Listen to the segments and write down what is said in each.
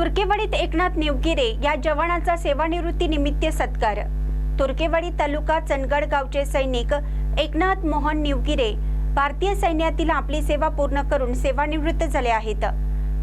तुर्केवाडीत एकनाथ निवगिरे या जवानाचा सेवानिवृत्ती निमित्त सत्कार. तुर्केवाडी तालुका चंदगड गावचे सैनिक एकनाथ मोहन निवगिरे भारतीय सैन्यातील आपली सेवा पूर्ण करून सेवानिवृत्त झाले आहेत.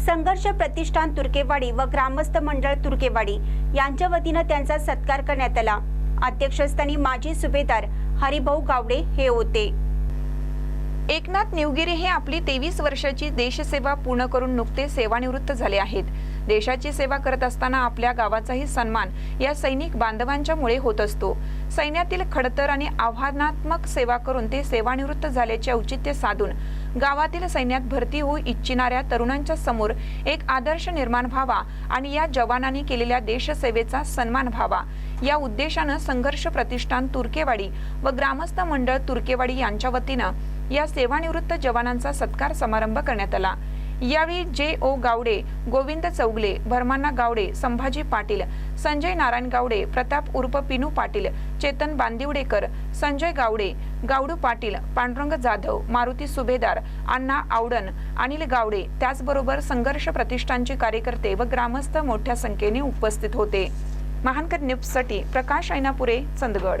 संघर्ष प्रतिष्ठान तुर्केवाडी व ग्रामस्थ मंडळ तुर्केवाडी यांच्या वतीनं त्यांचा सत्कार करण्यात आला. अध्यक्षस्थानी माजी सुभेदार हरिभाऊ गावडे हे होते. एकनाथ निवगिरे हे आपली तेवीस वर्षाची देशसेवा पूर्ण करून नुकते सेवानिवृत्त झाले आहेत. देशाची सेवा करत असताना आपल्या गावाचाही सन्मान या सैनिक बांधवांच्या मुळे होत असतो. सैन्यातील खडतर आणि आव्हानात्मक सेवा करून ते सेवानिवृत्त झाल्याचे औचित्य साधून गावातील सैन्यात भरती होऊ इच्छिणाऱ्या तरुणांच्या समोर एक आदर्श निर्माण व्हावा आणि या जवानांनी केलेल्या देशसेवेचा सन्मान व्हावा. या उद्देशानं संघर्ष प्रतिष्ठान तुर्केवाडी व ग्रामस्थ मंडळ तुर्केवाडी यांच्या वतीनं या सेवानिवृत्त जवानांचा सत्कार समारंभ करण्यात आला. यावेळी जे. ओ. गावडे गोविंद चौगले भरमाना गावडे संभाजी पाटील संजय नारायण गावडे प्रताप उर्फ पिनू पाटील चेतन बांदिवडेकर संजय गावडे गावडू पाटील पांडुरंग जाधव मारुती सुभेदार अण्णा आवडन अनिल गावडे त्याचबरोबर संघर्ष प्रतिष्ठानचे कार्यकर्ते व ग्रामस्थ मोठ्या संख्येने उपस्थित होते. महानकर न्यूजसाठी प्रकाश ऐनापुरे चंदगड.